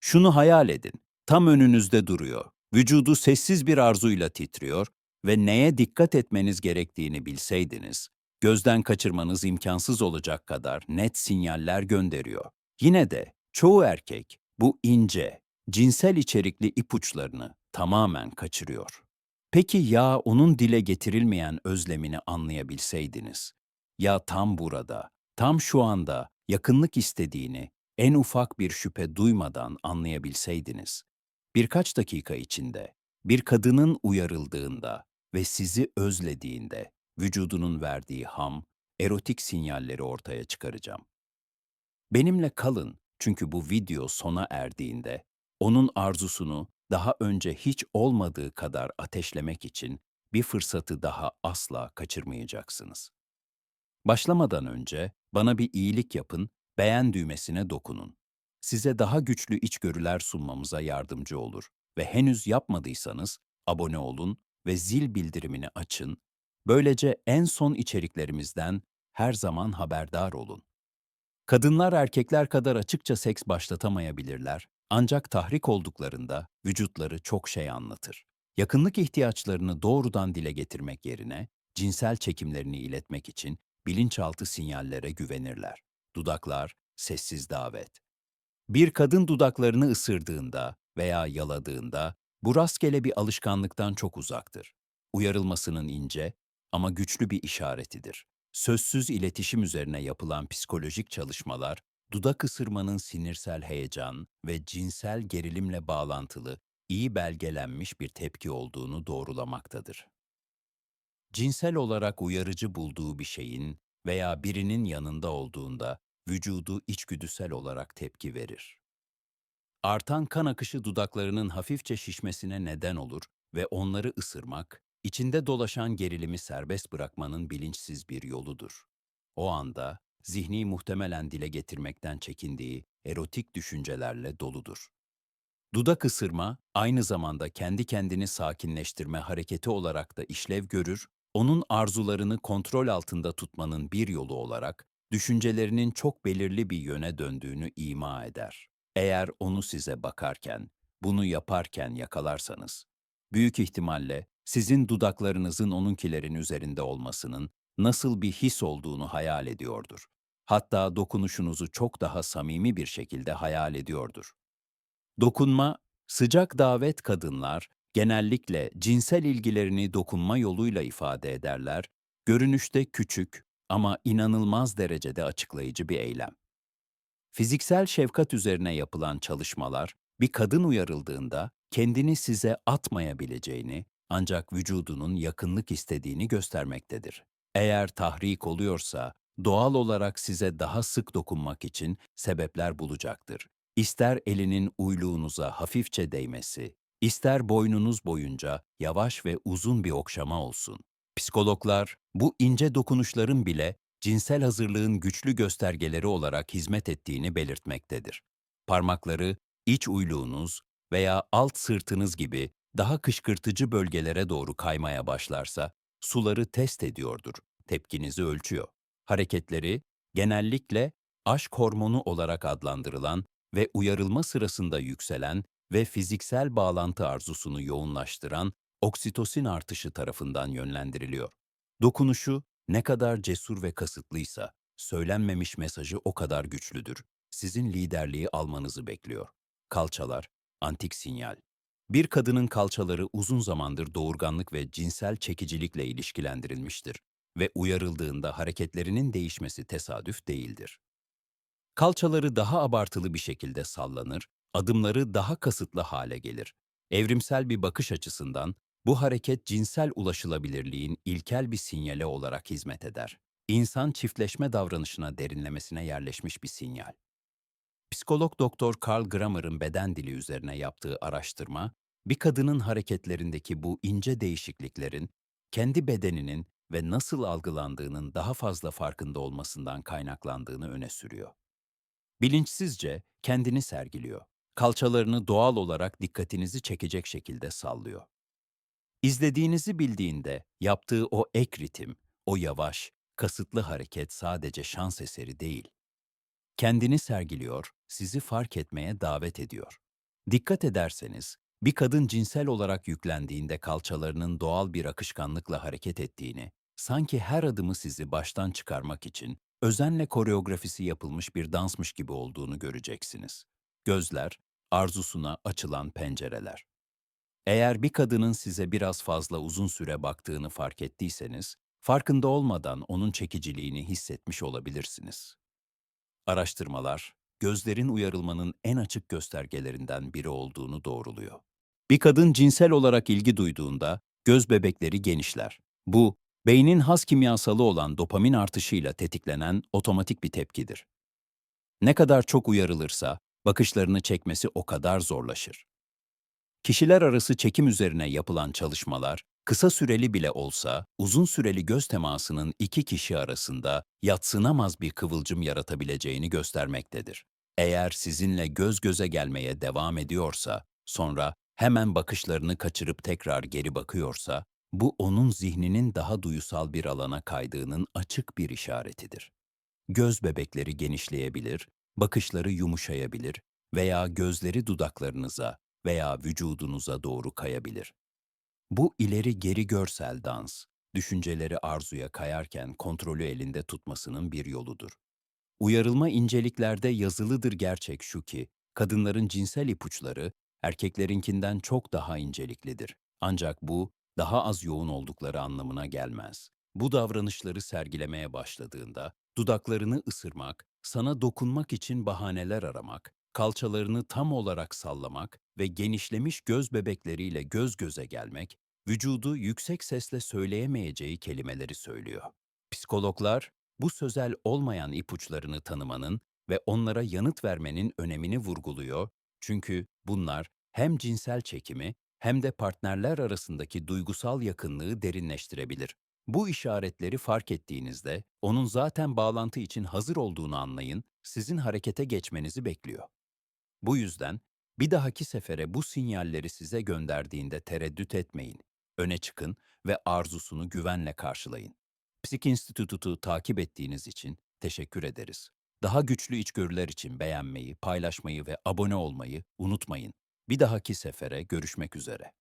Şunu hayal edin. Tam önünüzde duruyor. Vücudu sessiz bir arzuyla titriyor ve neye dikkat etmeniz gerektiğini bilseydiniz, gözden kaçırmanız imkansız olacak kadar net sinyaller gönderiyor. Yine de çoğu erkek bu ince, cinsel içerikli ipuçlarını tamamen kaçırıyor. Peki ya onun dile getirilmeyen özlemini anlayabilseydiniz? Ya tam burada, tam şu anda yakınlık istediğini en ufak bir şüphe duymadan anlayabilseydiniz? Birkaç dakika içinde bir kadının uyarıldığında ve sizi özlediğinde vücudunun verdiği ham, erotik sinyalleri ortaya çıkaracağım. Benimle kalın çünkü bu video sona erdiğinde onun arzusunu daha önce hiç olmadığı kadar ateşlemek için bir fırsatı daha asla kaçırmayacaksınız. Başlamadan önce bana bir iyilik yapın, beğen düğmesine dokunun. Size daha güçlü içgörüler sunmamıza yardımcı olur ve henüz yapmadıysanız abone olun ve zil bildirimini açın. Böylece en son içeriklerimizden her zaman haberdar olun. Kadınlar erkekler kadar açıkça seks başlatamayabilirler ancak tahrik olduklarında vücutları çok şey anlatır. Yakınlık ihtiyaçlarını doğrudan dile getirmek yerine cinsel çekimlerini iletmek için bilinçaltı sinyallere güvenirler. Dudaklar, sessiz davet. Bir kadın dudaklarını ısırdığında veya yaladığında bu rastgele bir alışkanlıktan çok uzaktır. Uyarılmasının ince ama güçlü bir işaretidir. Sözsüz iletişim üzerine yapılan psikolojik çalışmalar, dudak ısırmanın sinirsel heyecan ve cinsel gerilimle bağlantılı iyi belgelenmiş bir tepki olduğunu doğrulamaktadır. Cinsel olarak uyarıcı bulduğu bir şeyin veya birinin yanında olduğunda vücudu içgüdüsel olarak tepki verir. Artan kan akışı dudaklarının hafifçe şişmesine neden olur ve onları ısırmak, içinde dolaşan gerilimi serbest bırakmanın bilinçsiz bir yoludur. O anda zihni muhtemelen dile getirmekten çekindiği erotik düşüncelerle doludur. Dudak ısırma aynı zamanda kendi kendini sakinleştirme hareketi olarak da işlev görür, onun arzularını kontrol altında tutmanın bir yolu olarak düşüncelerinin çok belirli bir yöne döndüğünü ima eder. Eğer onu size bakarken, bunu yaparken yakalarsanız, büyük ihtimalle sizin dudaklarınızın onunkilerin üzerinde olmasının nasıl bir his olduğunu hayal ediyordur. Hatta dokunuşunuzu çok daha samimi bir şekilde hayal ediyordur. Dokunma, sıcak davet kadınlar genellikle cinsel ilgilerini dokunma yoluyla ifade ederler, görünüşte küçük ama inanılmaz derecede açıklayıcı bir eylem. Fiziksel şefkat üzerine yapılan çalışmalar, bir kadın uyarıldığında kendini size atmayabileceğini ancak vücudunun yakınlık istediğini göstermektedir. Eğer tahrik oluyorsa, doğal olarak size daha sık dokunmak için sebepler bulacaktır. İster elinin uyluğunuza hafifçe değmesi, ister boynunuz boyunca yavaş ve uzun bir okşama olsun. Psikologlar bu ince dokunuşların bile cinsel hazırlığın güçlü göstergeleri olarak hizmet ettiğini belirtmektedir. Parmakları, iç uyluğunuz veya alt sırtınız gibi daha kışkırtıcı bölgelere doğru kaymaya başlarsa, suları test ediyordur, tepkinizi ölçüyor. Hareketleri, genellikle aşk hormonu olarak adlandırılan ve uyarılma sırasında yükselen ve fiziksel bağlantı arzusunu yoğunlaştıran oksitosin artışı tarafından yönlendiriliyor. Dokunuşu ne kadar cesur ve kasıtlıysa, söylenmemiş mesajı o kadar güçlüdür. Sizin liderliği almanızı bekliyor. Kalçalar, antik sinyal. Bir kadının kalçaları uzun zamandır doğurganlık ve cinsel çekicilikle ilişkilendirilmiştir ve uyarıldığında hareketlerinin değişmesi tesadüf değildir. Kalçaları daha abartılı bir şekilde sallanır, adımları daha kasıtlı hale gelir. Evrimsel bir bakış açısından bu hareket cinsel ulaşılabilirliğin ilkel bir sinyali olarak hizmet eder. İnsan çiftleşme davranışına derinlemesine yerleşmiş bir sinyal. Psikolog Doktor Carl Grammer'ın beden dili üzerine yaptığı araştırma, bir kadının hareketlerindeki bu ince değişikliklerin kendi bedeninin ve nasıl algılandığının daha fazla farkında olmasından kaynaklandığını öne sürüyor. Bilinçsizce kendini sergiliyor. Kalçalarını doğal olarak dikkatinizi çekecek şekilde sallıyor. İzlediğinizi bildiğinde yaptığı o ek ritim, o yavaş, kasıtlı hareket sadece şans eseri değil. Kendini sergiliyor, sizi fark etmeye davet ediyor. Dikkat ederseniz, bir kadın cinsel olarak yüklendiğinde kalçalarının doğal bir akışkanlıkla hareket ettiğini, sanki her adımı sizi baştan çıkarmak için özenle koreografisi yapılmış bir dansmış gibi olduğunu göreceksiniz. Gözler, arzusuna açılan pencereler. Eğer bir kadının size biraz fazla uzun süre baktığını fark ettiyseniz, farkında olmadan onun çekiciliğini hissetmiş olabilirsiniz. Araştırmalar, gözlerin uyarılmanın en açık göstergelerinden biri olduğunu doğruluyor. Bir kadın cinsel olarak ilgi duyduğunda göz bebekleri genişler. Bu, beynin has kimyasalı olan dopamin artışıyla tetiklenen otomatik bir tepkidir. Ne kadar çok uyarılırsa, bakışlarını çekmesi o kadar zorlaşır. Kişiler arası çekim üzerine yapılan çalışmalar, kısa süreli bile olsa uzun süreli göz temasının iki kişi arasında yatsınamaz bir kıvılcım yaratabileceğini göstermektedir. Eğer sizinle göz göze gelmeye devam ediyorsa, sonra hemen bakışlarını kaçırıp tekrar geri bakıyorsa, bu onun zihninin daha duyusal bir alana kaydığının açık bir işaretidir. Göz bebekleri genişleyebilir, bakışları yumuşayabilir veya gözleri dudaklarınıza veya vücudunuza doğru kayabilir. Bu ileri geri görsel dans, düşünceleri arzuya kayarken kontrolü elinde tutmasının bir yoludur. Uyarılma inceliklerde yazılıdır gerçek şu ki, kadınların cinsel ipuçları erkeklerinkinden çok daha inceliklidir. Ancak bu, daha az yoğun oldukları anlamına gelmez. Bu davranışları sergilemeye başladığında, dudaklarını ısırmak, sana dokunmak için bahaneler aramak, kalçalarını tam olarak sallamak ve genişlemiş göz bebekleriyle göz göze gelmek, vücudu yüksek sesle söyleyemeyeceği kelimeleri söylüyor. Psikologlar, bu sözel olmayan ipuçlarını tanımanın ve onlara yanıt vermenin önemini vurguluyor çünkü bunlar hem cinsel çekimi hem de partnerler arasındaki duygusal yakınlığı derinleştirebilir. Bu işaretleri fark ettiğinizde onun zaten bağlantı için hazır olduğunu anlayın, sizin harekete geçmenizi bekliyor. Bu yüzden bir dahaki sefere bu sinyalleri size gönderdiğinde tereddüt etmeyin. Öne çıkın ve arzusunu güvenle karşılayın. Psik Institute'u takip ettiğiniz için teşekkür ederiz. Daha güçlü içgörüler için beğenmeyi, paylaşmayı ve abone olmayı unutmayın. Bir dahaki sefere görüşmek üzere.